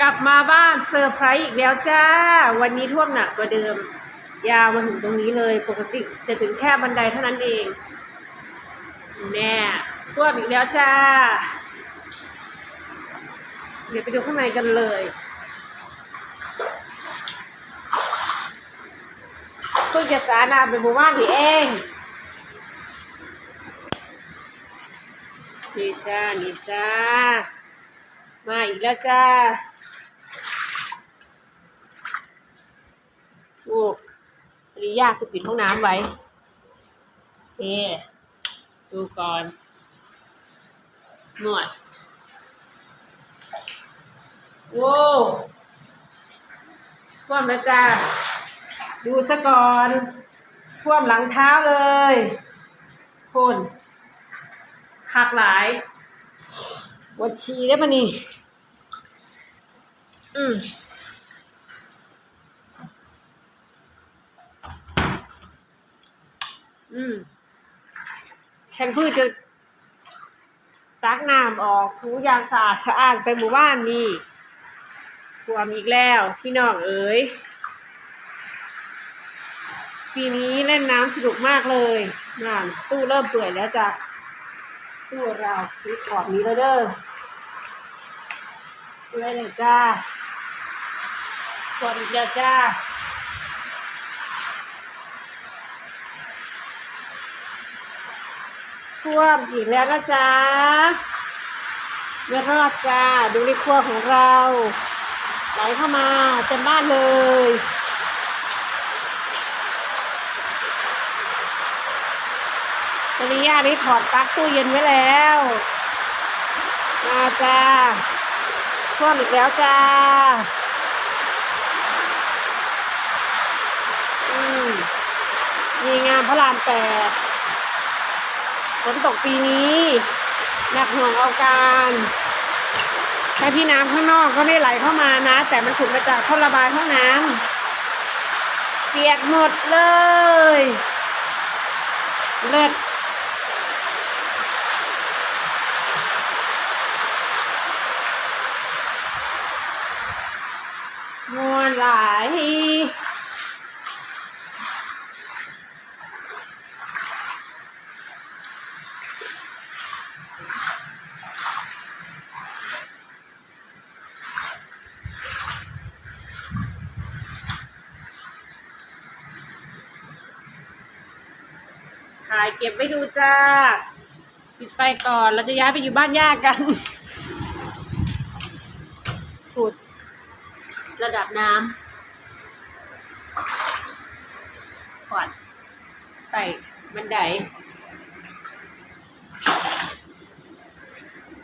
กลับมาบ้านเซอร์ไพรส์อีกแล้วจ้า วันนี้ท่วมหนักกว่าเดิม ยาวมาถึงตรงนี้เลย ปกติจะถึงแค่บันไดเท่านั้นเอง แน่ท่วมอีกแล้วจ้า เดี๋ยวไปดูข้างในกันเลยเพิ่งจะสานาไปหมู่บ้านนี่เองนี่จ้านี่จ้ามาอีกแล้วจ้า โอ้ มียากคือปิดห้องน้ำไว้เอดูก่อนหนวดโว้ท่วมแล้วจ้าดูซะก่อนท่วมหลังเท้าเลยคนคักหลายวัดชีได้ปะนี่อืม อืม ฉันเพิ่งจะตักน้ำออกทุกอย่างสะอาดสะอาดไปหมู่บ้านนี่ท่วมอีกแล้วพี่น้องเอ๋ยปีนี้เล่นน้ำสนุกมากเลยน่นตู้เริ่มเปื่อยแล้วจ้ะตู้เราซื้อขอบนี้แล้วเด้อเลยเลยจ้าก่อนอีกแล้วจ้า ท่วมอีกแล้วนะจ๊ะไม่รอดจ้าดูในครัวของเราไหลเข้ามาเต็มบ้านเลยตอนนี้ย่าได้ถอดปลั๊กตู้เย็นไว้แล้วมาจ้าท่วมอีกแล้วจ้าอืมมีงานพระรามแปด นตกปีนี้หนักหน่วงเอาการแค่พี่น้ำข้างนอกก็ไม่ไหลเข้ามานะ แต่มันขุดมาจากท่อระบายห้องน้ำเปียกหมดเลยเลิศมวนหลาย ถ่ายเก็บไว้ดูจ้า ปิดไฟก่อนเราจะย้ายไปอยู่บ้านย่ากันขุดระดับน้ำก่อนใส่บันได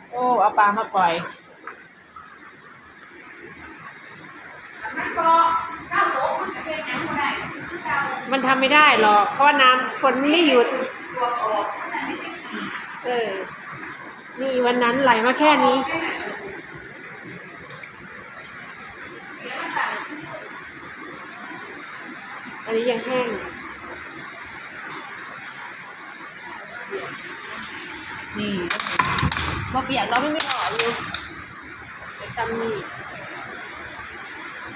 โอ้ เอาปลามาปล่อย มันทำไม่ได้หรอก เพราะว่าน้ำฝนไม่หยุด เออ นี่วันนั้นไหลมาแค่นี้ อันนี้ยังแห้งนี่พอเปียกเราไม่ไม่ถอดอยู่ไปซ้ำนี่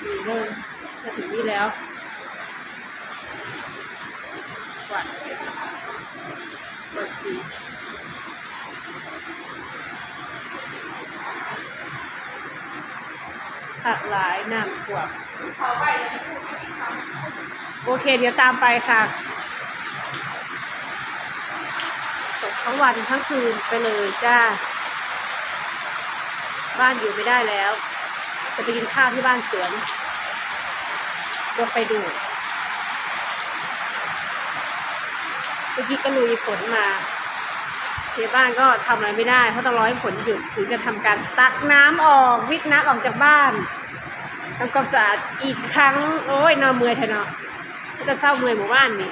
นี่เริ่มจะถึงนี่แล้ว กวาดกวาดสีผักหลายน้ำขวบโอเค เดี๋ยวตามไปค่ะตกทั้งวันทั้งคืนไปเลยจ้า บ้านอยู่ไม่ได้แล้ว จะไปกินข้าวที่บ้านสวนลงไปดู มื่อกี้ก็ลุยฝนมาเที่บ้านก็ทำอะไรไม่ได้เพราะต้องรอให้ฝนหยุดถึงจะทำการตักน้ำออกวิทน้ำออกจากบ้านทำความสะอาดอีกครั้ง โอ้ยนอนเมื่อยเถอะเนาะก็จะเศร้าเมื่อยหมู่บ้านนี่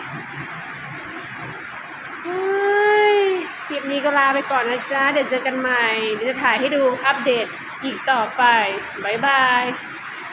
เฮ้ยคลิปนี้ก็ลาไปก่อนนะจ๊ะ เดี๋ยวเจอกันใหม่ เดี๋ยวจะถ่ายให้ดูอัปเดตอีกต่อไป บ๊ายบาย